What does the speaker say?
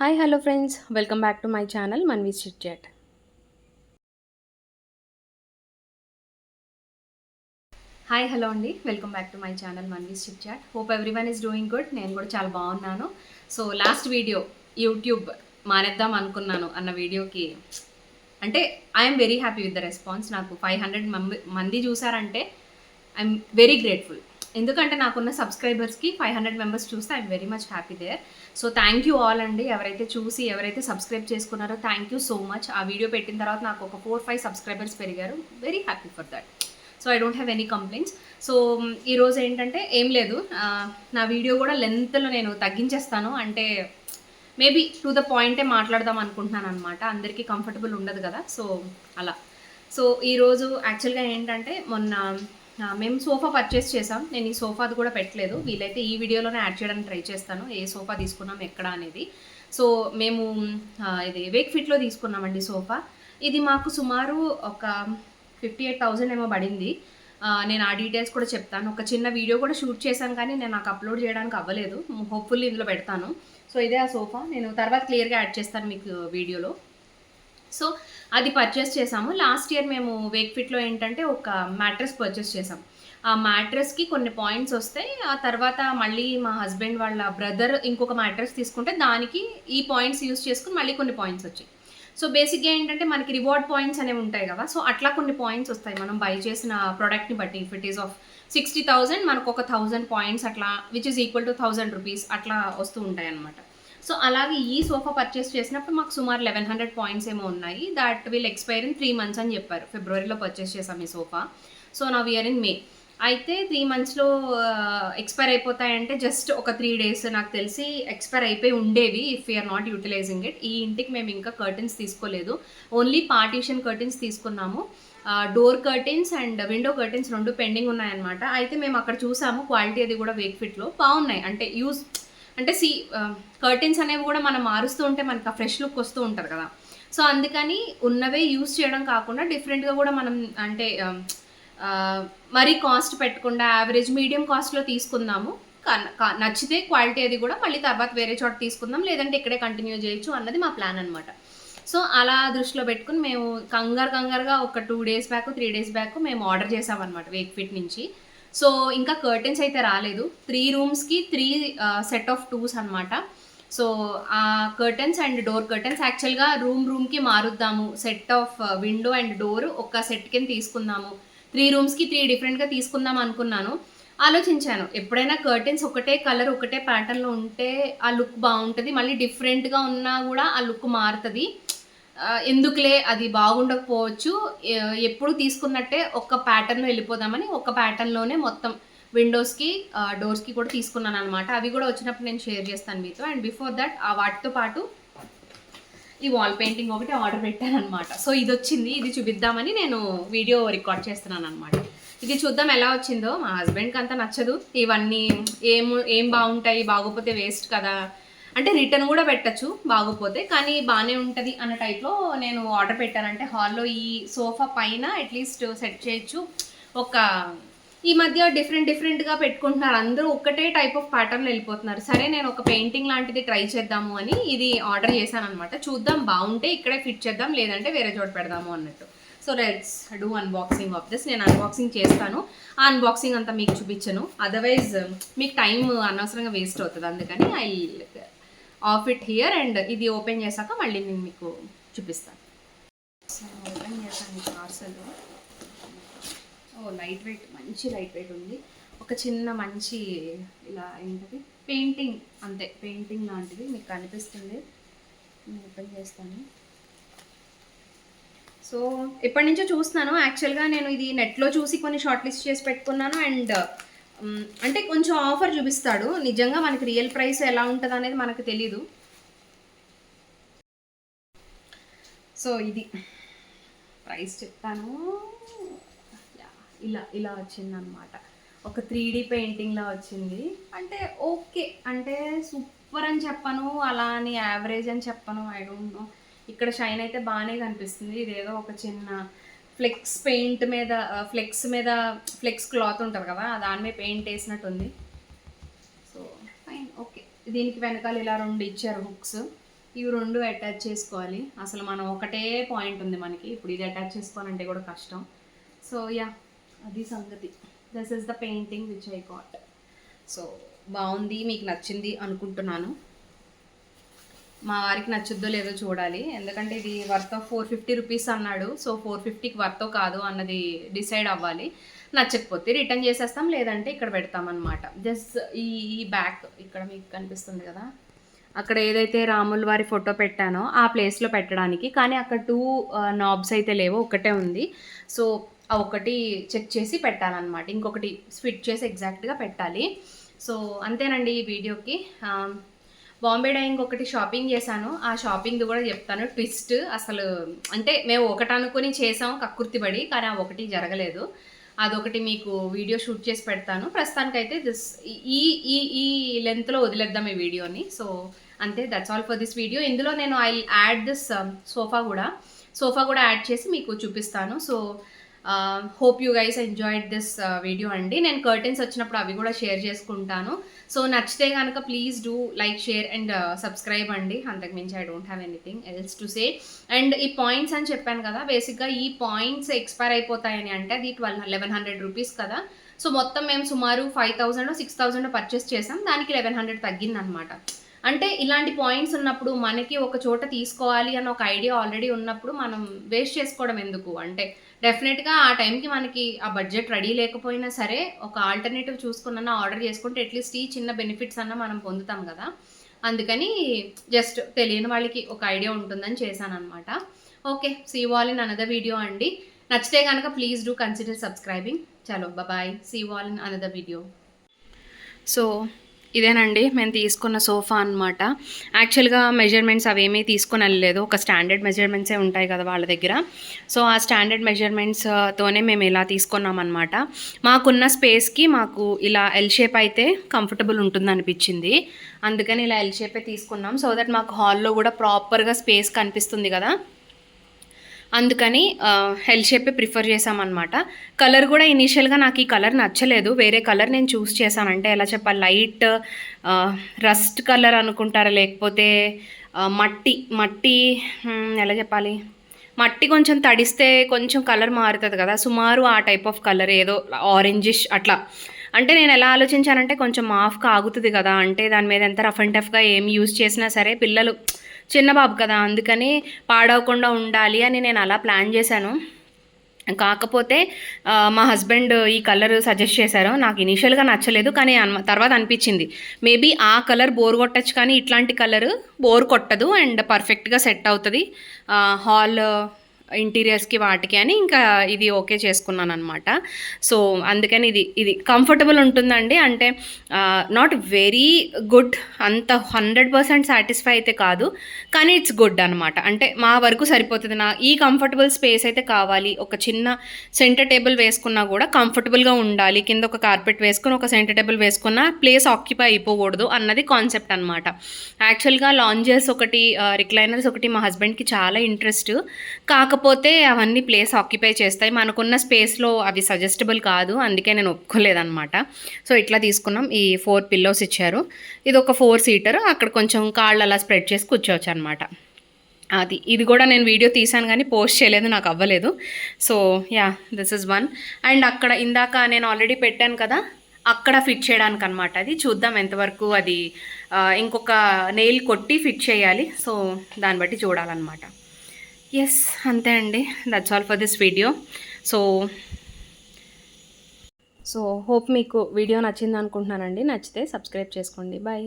Hi hello friends welcome back to my channel Manvi chit chat hi hello అండి. Welcome back to my channel Manvi chit chat hope everyone is doing good నేను కూడా చాలా బాగున్నాను. So last video YouTube మానేద్దాం అనుకున్నాను అన్న వీడియోకి అంటే I'm very happy with the response నాకు ఫైవ్ హండ్రెడ్ మంది చూసారంటే ఐఎమ్ వెరీ గ్రేట్ఫుల్ ఎందుకంటే నాకున్న సబ్స్క్రైబర్స్కి ఫైవ్ హండ్రెడ్ మెంబర్స్ చూస్తే I'm very much happy there so thank you all అండి. ఎవరైతే చూసి ఎవరైతే సబ్స్క్రైబ్ చేసుకున్నారో థ్యాంక్ యూ సో మచ్ ఆ వీడియో పెట్టిన తర్వాత నాకు ఒక ఫోర్ ఫైవ్ సబ్స్క్రైబర్స్ పెరిగారు. Very happy for that so I don't have any complaints so ఈరోజు ఏంటంటే ఏం లేదు. నా వీడియో కూడా లెంత్లో నేను తగ్గించేస్తాను. అంటే మేబీ టు ద పాయింటే మాట్లాడదాం అనుకుంటున్నాను అనమాట అందరికీ కంఫర్టబుల్ ఉండదు కదా. సో అలా. సో ఈరోజు యాక్చువల్గా ఏంటంటే మొన్న మేము సోఫా పర్చేస్ చేసాం నేను ఈ సోఫాది కూడా పెట్టలేదు. వీలైతే ఈ వీడియోలోనే యాడ్ చేయడానికి ట్రై చేస్తాను. ఏ సోఫా తీసుకున్నాం ఎక్కడ అనేది. సో మేము ఇది వేక్ ఫిట్లో తీసుకున్నామండి సోఫా. ఇది మాకు సుమారు ఒక ఫిఫ్టీ ఎయిట్ థౌజండ్ ఏమో పడింది. నేను ఆ డీటెయిల్స్ కూడా చెప్తాను. ఒక చిన్న వీడియో కూడా షూట్ చేశాను కానీ నేను నాకు అప్లోడ్ చేయడానికి అవ్వలేదు. హోప్ఫుల్లీ ఇందులో పెడతాను. సో ఇదే ఆ సోఫా. నేను తర్వాత క్లియర్గా యాడ్ చేస్తాను మీకు వీడియోలో. సో అది పర్చేస్ చేసాము. లాస్ట్ ఇయర్ మేము వేక్ ఫిట్లో ఏంటంటే ఒక మ్యాట్రెస్ పర్చేస్ చేసాం. ఆ మ్యాట్రెస్కి కొన్ని పాయింట్స్ వస్తాయి. ఆ తర్వాత మళ్ళీ మా హస్బెండ్ వాళ్ళ బ్రదర్ ఇంకొక మ్యాట్రెస్ తీసుకుంటే దానికి ఈ పాయింట్స్ యూస్ చేసుకుని మళ్ళీ కొన్ని పాయింట్స్ వచ్చాయి. సో బేసిక్గా ఏంటంటే మనకి రివార్డ్ పాయింట్స్ అనేవి ఉంటాయి కదా. సో అట్లా కొన్ని పాయింట్స్ వస్తాయి. మనం బై చేసిన ప్రోడక్ట్ని బట్టి if it is of sixty thousand మనకు ఒక థౌజండ్ పాయింట్స్ అట్లా which is equal to thousand rupees అట్లా వస్తూ ఉంటాయి అనమాట సో అలాగే ఈ సోఫా పర్చేస్ చేసినప్పుడు మాకు సుమారు లెవెన్ హండ్రెడ్ పాయింట్స్ ఏమో ఉన్నాయి. That will expire in three months అని చెప్పారు. ఫిబ్రవరిలో పర్చేస్ చేసాం ఈ సోఫా. సో నా వియర్ ఇన్ మే అయితే త్రీ మంత్స్లో ఎక్స్పైర్ అయిపోతాయంటే జస్ట్ ఒక త్రీ డేస్ నాకు తెలిసి ఎక్స్పైర్ అయిపోయి ఉండేవి. If you're not utilising it ఈ ఇంటికి మేము ఇంకా కర్టన్స్ తీసుకోలేదు. ఓన్లీ పార్టీషన్ కర్టన్స్ తీసుకున్నాము. Door curtains and window curtains రెండు పెండింగ్ ఉన్నాయన్నమాట. అయితే మేము అక్కడ చూసాము క్వాలిటీ అది కూడా వేక్ ఫిట్లో బాగున్నాయి. అంటే యూజ్ అంటే సి కర్టెన్స్ అనేవి కూడా మనం మారుస్తూ ఉంటే మనకు ఆ ఫ్రెష్ లుక్ వస్తూ ఉంటుంది కదా. సో అందుకని ఉన్నవే యూస్ చేయడం కాకుండా డిఫరెంట్గా కూడా మనం అంటే మరీ కాస్ట్ పెట్టకుండా యావరేజ్ మీడియం కాస్ట్లో తీసుకుందాము. నచ్చితే క్వాలిటీ అది కూడా మళ్ళీ తర్వాత వేరే చోట తీసుకుందాం. లేదంటే ఇక్కడే కంటిన్యూ చేయొచ్చు అన్నది మా ప్లాన్ అనమాట సో అలా దృష్టిలో పెట్టుకుని మేము కంగారు కంగారుగా ఒక two days back three days back మేము ఆర్డర్ చేసామన్నమాట వేక్ ఫిట్ నుంచి. సో ఇంకా కర్టెన్స్ అయితే రాలేదు. త్రీ రూమ్స్కి త్రీ సెట్ ఆఫ్ టూస్ అనమాట సో ఆ కర్టెన్స్ అండ్ డోర్ కర్టెన్స్ యాక్చువల్గా రూమ్ రూమ్కి మారుద్దాము. Set of window and door ఒక సెట్ కింద తీసుకుందాము. త్రీ రూమ్స్కి త్రీ డిఫరెంట్గా తీసుకుందాం అనుకున్నాను. ఆలోచించాను ఎప్పుడైనా కర్టెన్స్ ఒకటే కలర్ ఒకటే ప్యాటర్న్లో ఉంటే ఆ లుక్ బాగుంటుంది. మళ్ళీ డిఫరెంట్గా ఉన్నా కూడా ఆ లుక్ మారుతుంది. ఎందుకులే అది బాగుండకపోవచ్చు. ఎప్పుడు తీసుకున్నట్టే ఒక్క ప్యాటర్న్లో వెళ్ళిపోదామని ఒక ప్యాటర్న్లోనే మొత్తం విండోస్కి డోర్స్కి కూడా తీసుకున్నాను అనమాట అవి కూడా వచ్చినప్పుడు నేను షేర్ చేస్తాను మీతో. అండ్ బిఫోర్ దట్ ఆ వాటితో పాటు ఈ వాల్ పెయింటింగ్ ఒకటి ఆర్డర్ పెట్టాను అనమాట సో ఇది వచ్చింది. ఇది చూపిద్దామని నేను వీడియో రికార్డ్ చేస్తున్నాను అనమాట ఇది చూద్దాం ఎలా వచ్చిందో. మా హస్బెండ్కి అంత నచ్చదు. ఇవన్నీ ఏం ఏం బాగుంటాయి? బాగోపోతే వేస్ట్ కదా. అంటే రిటర్న్ కూడా పెట్టచ్చు బాగోపోతే. కానీ బాగానే ఉంటుంది అన్న టైప్లో నేను ఆర్డర్ పెట్టానంటే హాల్లో ఈ సోఫా పైన అట్లీస్ట్ సెట్ చేయొచ్చు. ఒక ఈ మధ్య డిఫరెంట్ డిఫరెంట్గా పెట్టుకుంటున్నారు. అందరూ ఒక్కటే టైప్ ఆఫ్ ప్యాటర్న్ వెళ్ళిపోతున్నారు. సరే నేను ఒక పెయింటింగ్ లాంటిది ట్రై చేద్దాము అని ఇది ఆర్డర్ చేశాను అనమాట చూద్దాం బాగుంటే ఇక్కడే ఫిట్ చేద్దాం లేదంటే వేరే చోట పెడదాము అన్నట్టు. So let's do unboxing of this నేను అన్బాక్సింగ్ చేస్తాను. ఆ అన్బాక్సింగ్ అంతా మీకు చూపించను. అదర్వైజ్ మీకు టైం అనవసరంగా వేస్ట్ అవుతుంది. అందుకని I off it here and ఇది ఓపెన్ చేశాక మళ్ళీ నేను మీకు చూపిస్తాను. సో ఓపెన్ చేశాను పార్సల్ ఓ లైట్ వెయిట్ మంచి లైట్ వెయిట్ ఉంది. ఒక చిన్న మంచి ఇలా ఏంటది? పెయింటింగ్ అంతే పెయింటింగ్ లాంటిది. మీకు కనిపిస్తుంది. నేను ఓపెన్ చేస్తాను. సో ఎప్పటి నుంచో చూస్తున్నాను. యాక్చువల్గా నేను ఇది నెట్లో చూసి కొన్ని షార్ట్ లిస్ట్ చేసి పెట్టుకున్నాను. అండ్ అంటే కొంచెం ఆఫర్ చూపిస్తాడు. నిజంగా మనకి రియల్ ప్రైస్ ఎలా ఉంటుంది అనేది మనకు తెలీదు. సో ఇది. ప్రైస్ చెప్తాను. యా, ఇలా ఇలా వచ్చిందనమాట ఒక త్రీ డీ పెయింటింగ్లా వచ్చింది. అంటే ఓకే. అంటే సూపర్ అని చెప్పను అలా అని యావరేజ్ అని చెప్పను ఐ డోంట్ నో. ఇక్కడ షైన్ అయితే బాగానే కనిపిస్తుంది. ఇదేదో ఒక చిన్న ఫ్లెక్స్ పెయింట్ మీద ఫ్లెక్స్ మీద ఫ్లెక్స్ క్లాత్ ఉంటుంది కదా దాని మీద పెయింట్ వేసినట్టు ఉంది సో ఫైన్ ఓకే దీనికి వెనకాల ఇలా రెండు ఇచ్చారు హుక్స్ ఇవి రెండు అటాచ్ చేసుకోవాలి. అసలు మనం ఒకటే పాయింట్ ఉంది మనకి. ఇప్పుడు ఇది అటాచ్ చేసుకోవాలంటే కూడా కష్టం. సో యా అది సంగతి. This is the painting which I got so బాగుంది మీకు నచ్చింది అనుకుంటున్నాను. మా వారికి నచ్చుద్దో లేదో చూడాలి. ఎందుకంటే ఇది worth of four fifty rupees అన్నాడు. సో ఫోర్ ఫిఫ్టీకి వర్తో కాదు అన్నది డిసైడ్ అవ్వాలి. నచ్చకపోతే రిటర్న్ చేసేస్తాం లేదంటే ఇక్కడ పెడతాం అనమాట జస్ట్ ఈ ఈ బ్యాక్ ఇక్కడ మీకు కనిపిస్తుంది కదా. అక్కడ ఏదైతే రాముల వారి ఫోటో పెట్టానో ఆ ప్లేస్లో పెట్టడానికి. కానీ అక్కడ టూ నాబ్స్ అయితే లేవో ఒకటే ఉంది. సో ఆ ఒకటి చెక్ చేసి పెట్టాలన్నమాట. ఇంకొకటి స్విట్ చేసి ఎగ్జాక్ట్గా పెట్టాలి. సో అంతేనండి ఈ వీడియోకి బాంబే డైయింగ్ ఒకటి షాపింగ్ చేశాను. ఆ షాపింగ్ కూడా చెప్తాను. ట్విస్ట్ అసలు అంటే మేము ఒకటి అనుకుని చేసాం కక్కుర్తిపడి కానీ ఆ ఒకటి జరగలేదు. అదొకటి మీకు వీడియో షూట్ చేసి పెడతాను. ప్రస్తుతానికైతే దిస్ ఈ ఈ ఈ లెంత్లో వదిలేద్దాం ఈ వీడియోని. సో అంతే that's all for this video ఇందులో నేను ఐ యాడ్ దిస్ సోఫా కూడా. సోఫా కూడా యాడ్ చేసి మీకు చూపిస్తాను. So hope you guys enjoyed this video అండి. నేను కర్టెన్స్ వచ్చినప్పుడు అవి కూడా షేర్ చేసుకుంటాను. సో నచ్చితే కనుక please do like share and subscribe అండి. అంతకుమించి I don't have anything else to say and ఈ పాయింట్స్ అని చెప్పాను కదా బేసిక్గా ఈ పాయింట్స్ ఎక్స్పైర్ అయిపోతాయని అంటే అది ట్వెల్వ్ లెవెన్ హండ్రెడ్ రూపీస్ కదా. సో మొత్తం మేము సుమారు five thousand six thousand purchase చేసాం. దానికి లెవెన్ హండ్రెడ్ తగ్గిందనమాట అంటే ఇలాంటి పాయింట్స్ ఉన్నప్పుడు మనకి ఒక చోట తీసుకోవాలి అని ఒక ఐడియా ఆల్రెడీ ఉన్నప్పుడు మనం వేస్ట్ చేసుకోవడం ఎందుకు? అంటే డెఫినెట్గా ఆ టైంకి మనకి ఆ బడ్జెట్ రెడీ లేకపోయినా సరే ఒక ఆల్టర్నేటివ్ చూసుకున్నా ఆర్డర్ చేసుకుంటే అట్లీస్ట్ ఈ చిన్న బెనిఫిట్స్ అన్న మనం పొందుతాం కదా. అందుకని జస్ట్ తెలియని వాళ్ళకి ఒక ఐడియా ఉంటుందని చేశాను అనమాట okay see y'all in another video అండి. నచ్చితే కనుక ప్లీజ్ డూ కన్సిడర్ సబ్స్క్రైబింగ్ చలో bye see y'all in another video so ఇదేనండి మేము తీసుకున్న సోఫా అనమాట యాక్చువల్గా మెజర్మెంట్స్ అవేమీ తీసుకొని వెళ్ళలేదు. ఒక స్టాండర్డ్ మెజర్మెంట్సే ఉంటాయి కదా వాళ్ళ దగ్గర. సో ఆ స్టాండర్డ్ మెజర్మెంట్స్తోనే మేము ఇలా తీసుకున్నాం అనమాట మాకున్న స్పేస్కి మాకు ఇలా ఎల్ షేప్ అయితే కంఫర్టబుల్ ఉంటుంది అనిపించింది. అందుకని ఇలా ఎల్ షేపే తీసుకున్నాం. సో దట్ మాకు హాల్లో కూడా ప్రాపర్గా స్పేస్ కనిపిస్తుంది కదా. అందుకని హెల్ షేపే ప్రిఫర్ చేసామన్నమాట కలర్ కూడా ఇనీషియల్గా నాకు ఈ కలర్ నచ్చలేదు. వేరే కలర్ నేను చూస్ చేశాను అంటే ఎలా చెప్పాలి? లైట్ రస్ట్ కలర్ అనుకుంటారా? లేకపోతే మట్టి మట్టి ఎలా చెప్పాలి? మట్టి కొంచెం తడిస్తే కొంచెం కలర్ మారుతుంది కదా. సుమారు ఆ టైప్ ఆఫ్ కలర్ ఏదో ఆరెంజిష్ అట్లా. అంటే నేను ఎలా ఆలోచించానంటే కొంచెం మాఫ్గా ఆగుతుంది కదా. అంటే దాని మీద ఎంత రఫ్ అండ్ టఫ్గా ఏమి యూజ్ చేసినా సరే పిల్లలు చిన్న బాబు కదా అందుకని పాడవకుండా ఉండాలి అని నేను అలా ప్లాన్ చేశాను. కాకపోతే మా హస్బెండ్ ఈ కలర్ సజెస్ట్ చేశారు. నాకు ఇనీషియల్గా నచ్చలేదు కానీ అన్మ- తర్వాత అనిపించింది. మేబీ ఆ కలర్ బోర్ కొట్టచ్చు కానీ ఇట్లాంటి కలర్ బోర్ కొట్టదు అండ్ పర్ఫెక్ట్గా సెట్ అవుతుంది. హాల్ ఇంటీరియర్స్కి వాటికి అని ఇంకా ఇది ఓకే చేసుకున్నాను అనమాట సో అందుకని ఇది ఇది కంఫర్టబుల్ ఉంటుందండి. అంటే నాట్ వెరీ గుడ్ అంత హండ్రెడ్ పర్సెంట్ సాటిస్ఫై అయితే కాదు. కానీ ఇట్స్ గుడ్ అనమాట అంటే మా వరకు సరిపోతుంది. నా ఈ కంఫర్టబుల్ స్పేస్ అయితే కావాలి. ఒక చిన్న సెంటర్ టేబుల్ వేసుకున్నా కూడా కంఫర్టబుల్గా ఉండాలి. కింద ఒక కార్పెట్ వేసుకుని ఒక సెంటర్ టేబుల్ వేసుకున్నా ప్లేస్ ఆక్యుపై అయిపోకూడదు అన్నది కాన్సెప్ట్ అనమాట యాక్చువల్గా లాంజెస్ ఒకటి రిక్లైనర్స్ ఒకటి మా హస్బెండ్కి చాలా ఇంట్రెస్ట్ కాకపోతే అవన్నీ ప్లేస్ ఆక్యుపై చేస్తాయి. మనకున్న స్పేస్లో అవి సజెస్టబుల్ కాదు. అందుకే నేను ఒప్పుకోలేదనమాట సో ఇట్లా తీసుకున్నాం. ఈ ఫోర్ పిల్లోస్ ఇచ్చారు. ఇది ఒక ఫోర్ సీటర్ అక్కడ కొంచెం కాళ్ళు అలా స్ప్రెడ్ చేసి కూర్చోవచ్చు అనమాట అది ఇది కూడా నేను వీడియో తీసాను కానీ పోస్ట్ చేయలేదు నాకు అవ్వలేదు. So yeah this is one and అక్కడ ఇందాక నేను ఆల్రెడీ పెట్టాను కదా అక్కడ ఫిట్ చేయడానికి అనమాట అది చూద్దాం ఎంతవరకు అది ఇంకొక నెయిల్ కొట్టి ఫిట్ చేయాలి. సో దాన్ని బట్టి చూడాలన్నమాట. ఎస్ అంతే అండి. That's all for this video so so hope మీకు వీడియో నచ్చింది అనుకుంటున్నానండి నచ్చితే సబ్స్క్రైబ్ చేసుకోండి. బాయ్